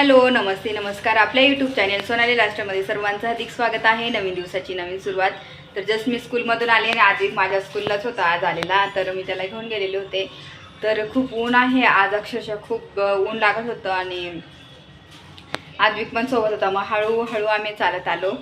Hello नमस्ते नमस्कार. आपल्या YouTube channel Sonali लास्टमध्ये सर्वांचं अधिक स्वागत आहे. नवीन दिवसाची नवीन सुरुवात. तर जस्ट मी स्कूलमधून आले आणि आधी माझ्या स्कूललाच होता आज आलेला. तर मी त्याला घेऊन गेलेले होते. तर खूप ऊन आहे. आज अक्षरशः खूप ऊन लागत होतं आणि आद्विक पण सोबत होता. मग हळूहळू आम्ही चालत आलो.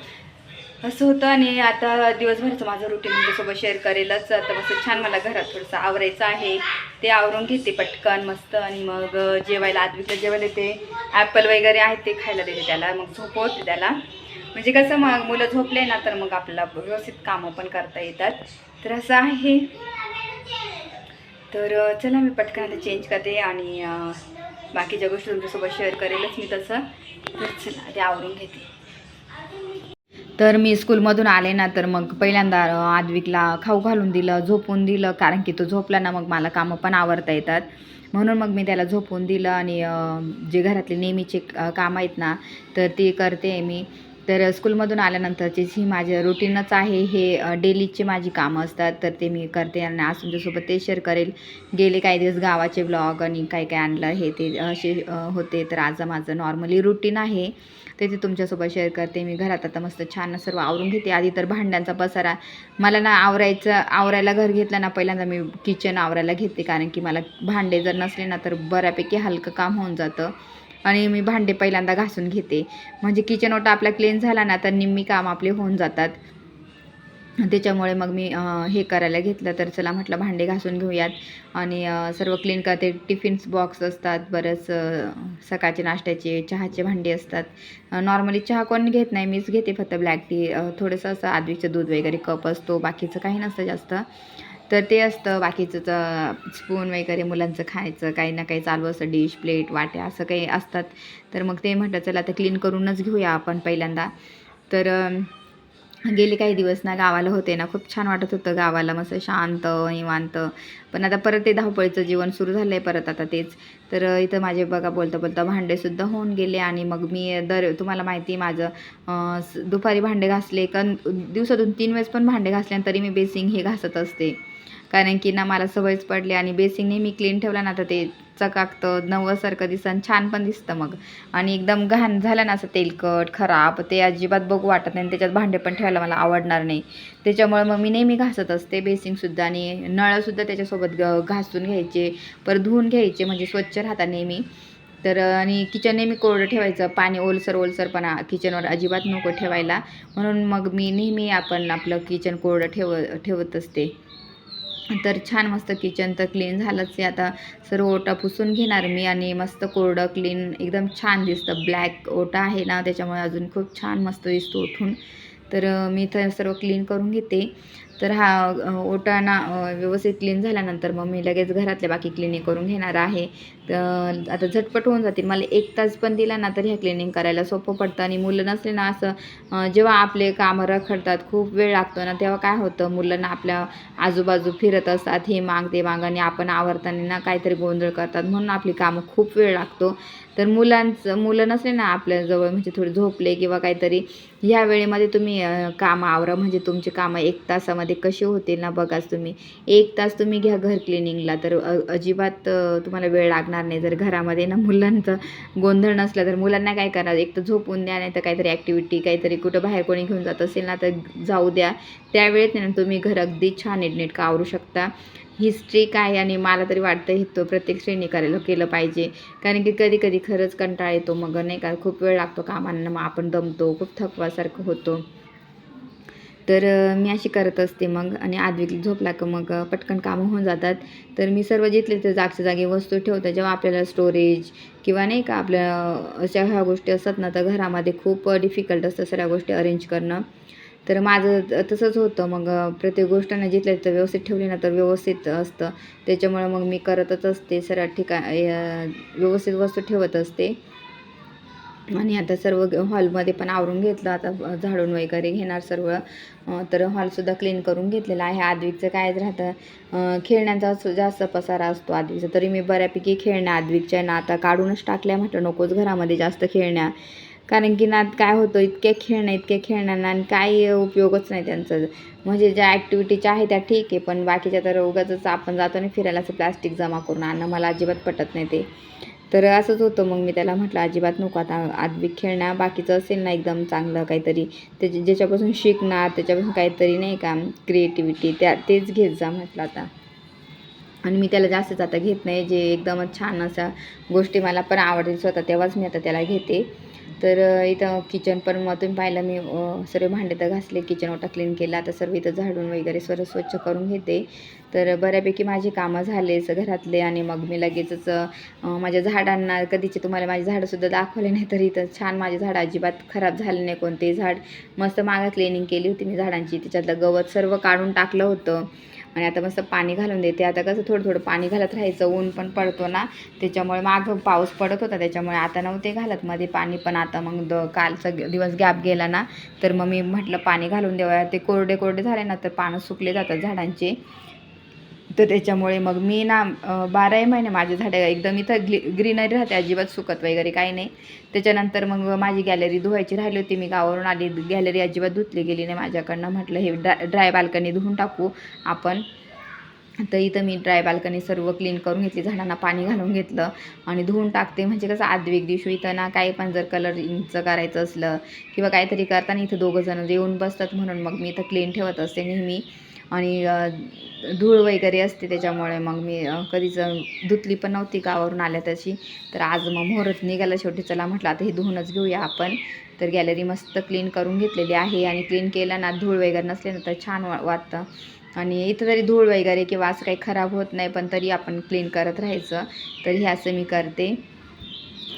असं होतं आणि आता दिवसभरचं माझं रुटीन तुमच्यासोबत शेअर करेलच. आता मस्त छान मला घरात थोडंसं आवरायचं आहे. ते आवरून घेते पटकन मस्त आणि मग जेवायला आदवीचं जेवायला ते ॲपल वगैरे आहेत ते खायला देते त्याला. मग झोपवते त्याला. म्हणजे कसं मग मुलं झोपले ना तर मग आपल्याला व्यवस्थित कामं पण करता येतात. तर असं आहे. तर चला मी पटकन आता चेंज करते आणि बाकीच्या गोष्टी तुमच्यासोबत शेअर करेलच मी तसं. तर चला ते आवरून घेते. तर मी स्कूलमधून आले ना तर मग पहिल्यांदा आदविकला खाऊ घालून दिलं झोपून दिलं कारण की तो झोपला ना मग मला कामं पण आवरता येतात. म्हणून मग मी त्याला झोपून दिलं आणि जे घरातले नेहमीचे कामं आहेत ना तर ते करते मी. तर स्कूलमधून आल्यानंतरची ही माझं रुटीनच आहे हे डेलीचे माझी कामं असतात तर ते मी करते आणि आज तुमच्यासोबत ते शेअर करेल. गेले काही दिवस गावाचे ब्लॉग आणि काय काय आणलं हे ते असे होते. तर आज माझं नॉर्मली रुटीन आहे. ते ते तुमच्यासोबत शेअर करते मी घरात आता मस्त छान सर्व आवरून घेते. आधी तर भांड्यांचा पसारा. मला ना आवरायचं आवरायला घर घेतलं ना पहिल्यांदा मी किचन आवरायला घेते. कारण की मला भांडे जर नसले ना तर बऱ्यापैकी हलकं काम होऊन जातं. आणि मी भांडे पहिल्यांदा घासून घेते. म्हणजे किचन ओटा आपला क्लीन झाला ना तर निम्मी काम आपले होऊन जातात. त्याच्यामुळे मग मी हे करायला घेतलं. तर चला म्हटलं भांडे घासून घेऊयात. आणि सर्व क्लीन करते टिफिन्स बॉक्स असतात. बरंच सकाळचे नाश्त्याचे चहाचे भांडे असतात. नॉर्मली चहा कोण घेत नाही. मीच घेते फक्त ब्लॅक टी थोडंसं असं आदवीचं दूध वगैरे कप असतो. बाकीचं काही नसतं जास्त. तर ते असतं. बाकीचं स्पून वगैरे मुलांचं खायचं. काही ना काही चालू असतं. डिश प्लेट वाट्या असं काही असतात. तर मग ते म्हटलं चला आता क्लीन करूनच घेऊया आपण पहिल्यांदा. तर गेले काही दिवस ना गावाला होते ना खूप छान वाटत होतं गावाला. मस्त शांत निवांत. पण आता परत ते धावपळीचं जीवन सुरू झालं आहे परत आता तेच. तर इथं माझे बघा बोलता बोलता भांडेसुद्धा होऊन गेले आणि मग मी दर तुम्हाला माहिती आहे माझं दुपारी भांडे घासले. कारण दिवसातून तीन वेळेस पण भांडे घासले तरी मी बेसिंग हे घासत असते. कारण की ना मला सवयच पडली आणि बेसिंग नेहमी क्लीन ठेवला ना तर ते चकाकतं नवसारखं दिसन छान पण दिसतं मग. आणि एकदम घाण झालं ना असं तेलकट खराब ते अजिबात बघू वाटत नाही आणि त्याच्यात भांडे पण ठेवायला मला आवडणार नाही. त्याच्यामुळे मग मी नेहमी घासत असते बेसिंगसुद्धा आणि नळसुद्धा त्याच्यासोबत ग- घासून घ्यायचे परत धुवून घ्यायचे म्हणजे स्वच्छ राहतात नेहमी. तर आणि किचन नेहमी कोरडं ठेवायचं पाणी ओलसर ओलसरपणा किचनवर अजिबात नको ठेवायला. म्हणून मग मी नेहमी आपण आपलं किचन कोरडं ठेव ठेवत असते. तर छान मस्त किचन तर क्लीन झालंच आहे. आता सर्व ओटा पुसून घेणार मी आणि मस्त कोरडं क्लीन एकदम छान दिसतं. ब्लॅक ओटा आहे ना त्याच्यामुळे अजून खूप छान मस्त दिसतो उठून. तर मी तर सर्व क्लीन करून घेते. तर हा अं, ओटा ना व्यवस्थित क्लीन झाल्यानंतर मग मी लगेच घरातल्या बाकी क्लिनिंग करून घेणार आहे. तर आता झटपट होऊन जातील. मला एक तास पण दिला ना तर ह्या क्लिनिंग करायला सोपं पडतं आणि मुलं नसले ना असं जेव्हा आपले कामं रखडतात खूप वेळ लागतो ना तेव्हा काय होतं? मुलांना आपल्या आजूबाजू फिरत असतात हे माग ते माग आणि आपण आवरताना ना काहीतरी गोंधळ करतात म्हणून आपली कामं खूप वेळ लागतो. तर मुलांचं मुलं नसले ना आपल्याजवळ म्हणजे थोडे झोपले किंवा काहीतरी ह्या वेळेमध्ये तुम्ही कामं आवरा म्हणजे तुमचे कामं एक तासामध्ये कसे होतील ना बघाच तुम्ही. एक तास तुम्ही घ्या घर क्लिनिंगला तर अजिबात तुम्हाला वेळ लागणार नाही. जर घरामध्ये ना मुलांचं गोंधळ नसला तर मुलांना काय करा एक तर झोपून द्या नाही तर काहीतरी ॲक्टिव्हिटी काहीतरी कुठं बाहेर कोणी घेऊन जात असेल ना तर जाऊ द्या. त्यावेळेत ना तुम्ही घर अगदी छान नीटनेटकं आवरू शकता. ही काय आहे आणि मला तरी वाटतं हे तो प्रत्येक श्रेणी करायला केलं पाहिजे. कारण की कधी कधी खरंच कंटाळा येतो मग नाही का? खूप वेळ लागतो कामांना मग आपण दमतो खूप थकवासारखं होतो. तर मी अशी करत असते मग आणि आदविक झोपला का मग पटकन कामं होऊन जातात. तर मी सर्व जिथले तर जागच्या जागी वस्तू ठेवते जेव्हा आपल्याला स्टोरेज किंवा नाही का आपल्या अशा ह्या गोष्टी असतात ना तर घरामध्ये खूप डिफिकल्ट असतं सगळ्या गोष्टी अरेंज करणं. तर माझं तसंच होतं. मग प्रत्येक गोष्ट ना जिथल्या तिथं व्यवस्थित ठेवली ना तर व्यवस्थित असतं. त्याच्यामुळं मग मी करतच असते. सर्व ठिकाण व्यवस्थित वस्तू ठेवत असते. आणि आता सर्व हॉलमध्ये पण आवरून घेतलं. आता झाडून वगैरे घेणार सर्व. तर हॉलसुद्धा क्लीन करून घेतलेला आहे. आद्विकचं काय राहतं? खेळण्याचा जास्त पसारा असतो आद्विकचा. तरी मी बऱ्यापैकी खेळण्या आद्विकच्या ना आता काढूनच टाकल्या म्हटलं नकोच घरामध्ये जास्त खेळण्या. कारण की ना काय होतं इतक्या खेळणं इतक्या खेळण्यांना आणि काही उपयोगच नाही त्यांचं. म्हणजे ज्या ॲक्टिव्हिटीच्या आहे त्या ठीक आहे पण बाकीच्या तर उगाचच आपण जातो ना फिरायला असं प्लास्टिक जमा करून आणणं मला अजिबात पटत नाही ते. तर असंच होतं मग मी त्याला म्हटलं अजिबात नको आता आदविक खेळणं बाकीचं असेल ना एकदम चांगलं काहीतरी. त्याच्या ज्याच्यापासून शिकणार त्याच्यापासून काहीतरी नाही का क्रिएटिव्हिटी त्या तेच घेत जा म्हटलं आता. आणि मी त्याला जास्तच आता घेत नाही. जे एकदमच छान असा गोष्टी मला पण आवडतील स्वतः तेव्हाच मी आता त्याला घेते. तर इथं किचन पण मग तुम्ही पाहिलं मी सर्व भांडे तर घासले किचन ओटा क्लीन केला. आता सर्व इथं झाडून वगैरे सर्व स्वच्छ करून घेते. तर बऱ्यापैकी माझी कामं झाले स- घरातले आणि मग मी लगेचच माझ्या झाडांना कधीचे तुम्हाला माझे झाडंसुद्धा दाखवले नाही तर इथं छान माझी झाडं अजिबात खराब झाले नाही कोणते झाड. मस्त मागं क्लिनिंग केली होती मी झाडांची. त्याच्यातलं गवत सर्व काढून टाकलं होतं. आणि आता मस्त पाणी घालून देते. आता कसं थोडं थोडं पाणी घालत राहायचं ऊन पण पडतो ना. त्याच्यामुळे मागं पाऊस पडत होता त्याच्यामुळे आता नव्हते घालत. मध्ये पाणी पण आता मग द कालचा ग- दिवस गॅप गेला ना. तर मग मी म्हटलं पाणी घालून देऊया. ते कोरडे कोरडे झाले ना तर पानं सुकले जातात झाडांचे. तर त्याच्यामुळे मग मी ना बाराही महिने माझे झाडं एकदम इथं ग्ली ग्रीनरी राहते अजिबात सुकत वगैरे काही नाही. त्याच्यानंतर मग माझी गॅलरी धुवायची राहिली होती मी गावावरून आली गॅलरी अजिबात धुतली गेली नाही माझ्याकडनं. म्हटलं हे ड्रा ड्राय बाल्कनी धुवून टाकू आपण. तर इथं मी ड्राय बाल्कनी सर्व क्लीन करून घेतली झाडांना पाणी घालून घेतलं आणि धुवून टाकते. म्हणजे कसं आद्विक दिवशी इथं ना काही पण जर कलरिंगचं करायचं असलं किंवा काहीतरी करताना इथं दोघं जण येऊन बसतात म्हणून मग मी इथं क्लीन ठेवत असते नेहमी. आणि धूळ वगैरे असते त्याच्यामुळे मग मी कधीच धुतली पण नव्हती गावावरून आल्या तशी. तर आज मग मुहूर्त निघाला शेवटी. चला म्हटलं आता हे धुवूनच घेऊया आपण. तर गॅलरी मस्त क्लीन करून घेतलेली आहे आणि क्लीन केलं ना धूळ वगैरे नसले ना तर छान वा वाटतं. आणि इथं तरी धूळ वगैरे किंवा असं काही खराब होत नाही पण तरी आपण क्लीन करत राहायचं. तर हे असं मी करते.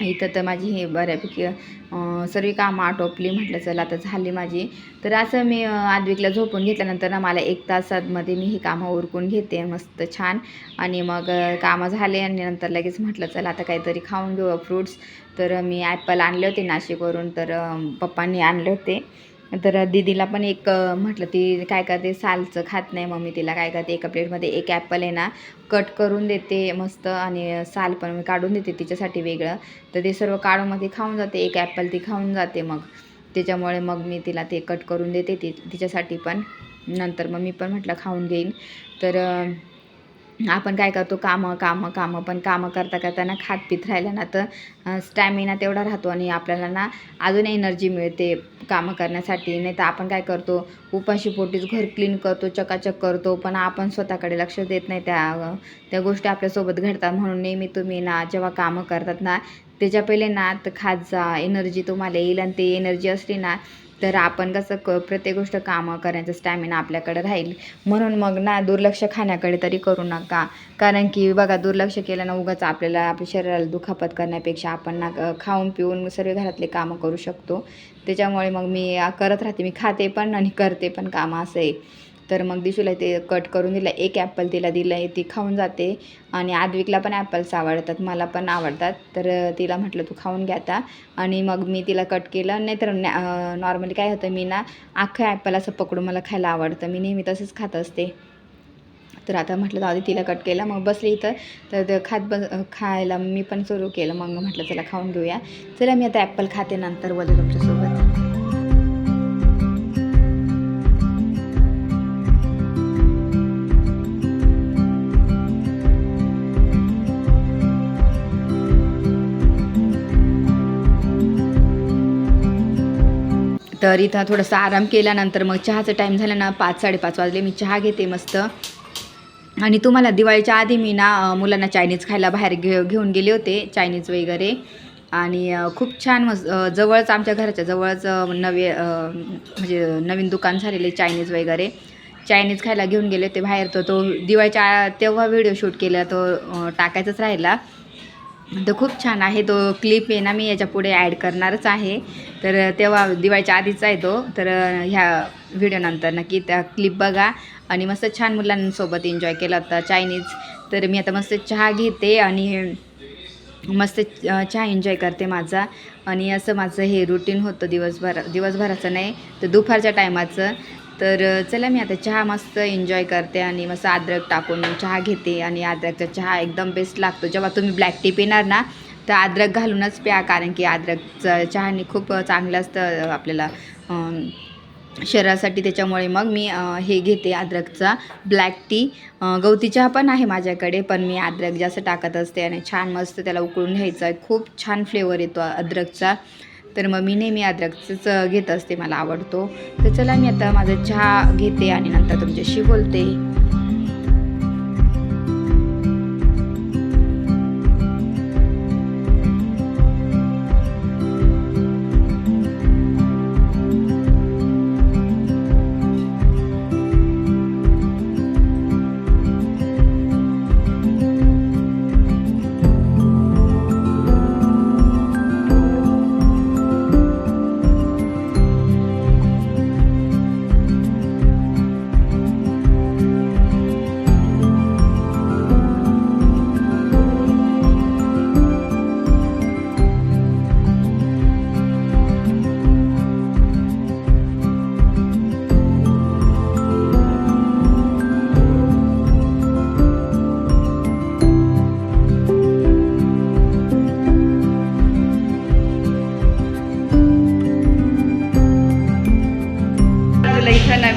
इथं तर माझी हे बऱ्यापैकी सर्व कामं आटोपली म्हटलं चला आता झाली माझी. तर असं मी अं, आद्विकला झोपून घेतल्यानंतर ना मला एक तासामध्ये मी ही कामं उरकून घेते मस्त छान. आणि मग कामं झाले आणि नंतर लगेच म्हटलं चला आता काहीतरी खाऊन घेऊ फ्रूट्स. तर मी ॲपल आणले होते नाशिकवरून तर पप्पांनी आणले होते. तर दीदीला पण एक म्हटलं ती काय करते? सालचं खात नाही मग मी तिला काय करते? एका प्लेटमध्ये एक ॲपल आहे ना कट करून देते मस्त आणि साल पण मी काढून देते तिच्यासाठी वेगळं. तर ते सर्व काढून मग ती खाऊन जाते एक ॲपल ती खाऊन जाते मग. त्याच्यामुळे मग मी तिला ते कट करून देते ती तिच्यासाठी पण. नंतर मग मी पण म्हटलं खाऊन घेईन. तर आपण काय करतो? कामं कामं कामं. पण कामं करता करता ना खात पित राहिलं ना तर स्टॅमिना तेवढा राहतो आणि आपल्याला ना अजून एनर्जी मिळते कामं करण्यासाठी. नाही तर आपण काय करतो? उपाशी पोटीच घर क्लीन करतो चकाचक करतो. पण आपण स्वतःकडे लक्ष देत नाही त्या त्या गोष्टी आपल्यासोबत घडतात. म्हणून नेहमी तुम्ही ना जेव्हा कामं करतात ना त्याच्या पहिले ना तर खात जा. एनर्जी तुम्हाला येईल आणि ते एनर्जी असली ना तर आपण कसं क प्रत्येक गोष्ट कामं करण्याचा स्टॅमिना आपल्याकडे राहील. म्हणून मग ना दुर्लक्ष खाण्याकडे तरी करू नका. कारण की बघा दुर्लक्ष केलं ना उगाच आपल्याला आपल्या शरीराला दुखापत करण्यापेक्षा आपण ना खाऊन पिऊन सर्व घरातले कामं करू शकतो. त्याच्यामुळे मग मी करत राहते. मी खाते पण आणि करते पण कामं असं. आहे तर मग दिशूला ते कट करून दिलं. एक ॲपल तिला दिलं आहे ती खाऊन जाते. आणि आद्विकला पण ॲपल्स आवडतात मला पण आवडतात. तर तिला म्हटलं तू खाऊन घ्या आता. आणि मग मी तिला कट केलं. नाहीतर नॉर्मली काय होतं मी ना अख्खं ॲपल असं पकडून मला खायला आवडतं. मी नेहमी तसंच खात असते. तर आता म्हटलं आधी तिला कट केलं. मग बसली इथं. तर खात बस खायला मी पण सुरू केलं. मग म्हटलं चला खाऊन घेऊया. चला मी आता ॲपल खाते नंतर बोलते तुमच्यासोबत तर इथं थोडासा आराम केल्यानंतर मग चहाचा टाईम झाला ना पाच साडेपाच वाजले. मी चहा घेते मस्त. आणि तुम्हाला दिवाळीच्या आधी मी ना मुलांना चायनीज खायला बाहेर घे घेऊन गेले होते चायनीज वगैरे. आणि खूप छान मस्त जवळच आमच्या घराच्या जवळच नवे म्हणजे नवीन दुकान झालेले चायनीज वगैरे. चायनीज खायला घेऊन गेले होते बाहेर. तर तो दिवाळीच्या तेव्हा व्हिडिओ शूट केला तो टाकायचाच राहिला. तर खूप छान आहे तो क्लिप आहे ना मी याच्यापुढे ॲड करणारच आहे. तर तेव्हा दिवाळीच्या आधीच आहे तो. तर ह्या व्हिडिओनंतर नक्की त्या क्लिप बघा. आणि मस्त छान मुलांसोबत एन्जॉय केला होता चायनीज तर मी आता मस्त चहा घेते आणि मस्त चहा एन्जॉय करते माझा. आणि असं माझं हे रुटीन होतं दिवसभर दिवसभराचं नाही तर दुपारच्या टायमाचं तर चला मी आता चहा मस्त एन्जॉय करते आणि मस्त अद्रक टाकून चहा घेते आणि अद्रकचा चहा एकदम बेस्ट लागतो. जेव्हा तुम्ही ब्लॅक टी पिणार ना तर अद्रक घालूनच प्या कारण की अद्रकचं चहाने खूप चांगलं असतं आपल्याला शरीरासाठी. त्याच्यामुळे मग मी हे घेते अद्रकचा ब्लॅक टी गवती चहा पण आहे माझ्याकडे पण मी अद्रक जास्त टाकत असते आणि छान मस्त त्याला उकळून घ्यायचं. आहे खूप छान फ्लेवर येतो अद्रकचा. तर मग मी नेहमी अद्रकचंच घेत असते मला आवडतो. तर चला मी आता माझा चहा घेते आणि नंतर तुमच्याशी बोलते.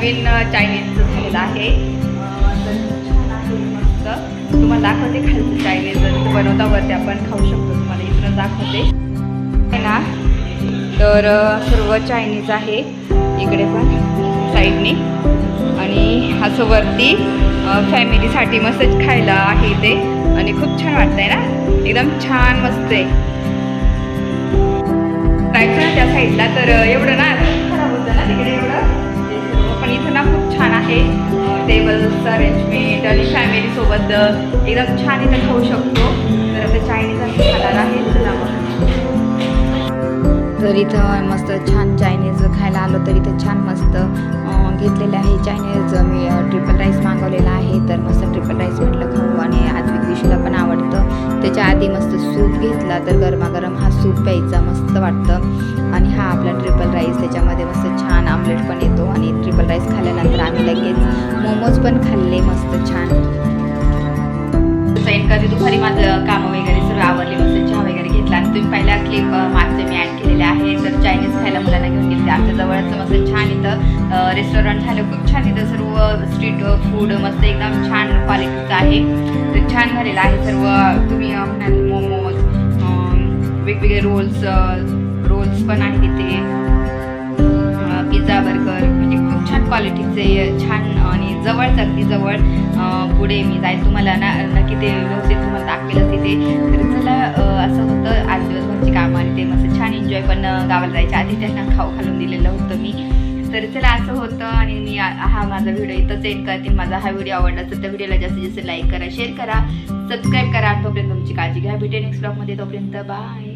नवीन चायनीजचं झालेलं आहे. मस्त. तुम्हाला दाखवते खालचं चायनीज बनवता वरती आपण खाऊ शकतो. तुम्हाला इकडं दाखवते. आहे ना? तर सर्व चायनीज आहे. इकडे पण साईडने. आणि असं वरती फॅमिलीसाठी मस्त खायला आहे ते. आणि खूप छान वाटतंय ना? एकदम छान मस्त आहे. जायचं ना त्या साईडला? तर एवढं ना खराब होतं ना तिकडे? आणि इथं ना खूप छान आहे. टेबल्स अरेंजमेंट आणि फॅमिली सोबत एकदम छान इथं खाऊ शकतो. तर आता चायनीज असं खाणार आहे. चला तर इथं मस्त छान चायनीज खायला आलो तर इथं छान मस्त घेतलेलं आहे चायनीज मी ट्रिपल राईस मागवलेला आहे. तर मस्त ट्रिपल राईस म्हटलं खाऊ आणि आजवी दिवशीला पण आवडतं. त्याच्या आधी मस्त सूप घेतला तर गरमागरम हा सूप प्यायचा मस्त वाटतं. आणि हा आपला ट्रिपल राईस त्याच्यामध्ये मस्त छान आमलेट पण येतो. आणि ट्रिपल राईस खाल्ल्यानंतर आम्ही लगेच मोमोज पण खाल्ले मस्त छान. कधी करते दुपारी माझं कामं वगैरे सर्व आवरले मस्त चहा वगैरे घेतला. आणि तुम्ही पहिल्या क्लिप मागचे मी ॲड केलेले आहे. तर चायनीज खायला मुलांना घेऊन गेले. आमच्या जवळच मस्त छान इथं रेस्टॉरंट झालं. खूप छान इथं सर्व स्ट्रीट फूड मस्त एकदम छान क्वालिटीचं आहे. तर छान झालेलं आहे सर्व. तुम्ही म्हणाल मोमोज वेगवेगळे रोल्स रोल्स पण आहेत इथे पिझ्झा बर्गर म्हणजे खूप छान क्वालिटीचे छान आणि जवळच अगदी जवळ. पुढे मी जाईल तुम्हाला ना नक्की ते व्यवस्थित तुम्हाला दाखवेलच तिथे. तर चला असं होतं. आज दिवसभरची कामं आणि ते मस्त छान एन्जॉय पण गावाला जायच्या आधी त्यांना खाऊ घालून दिलेलं होतं मी. तर चला असं होतं आणि मी हा माझा व्हिडिओ इथंच एंड करते. माझा हा व्हिडिओ आवडला तर त्या व्हिडिओला जास्तीत जास्त लाईक करा शेअर करा सबस्क्राईब करा. तोपर्यंत तुमची काळजी घ्या. भेटे नेक्स्ट ब्लॉगमध्ये तोपर्यंत बाय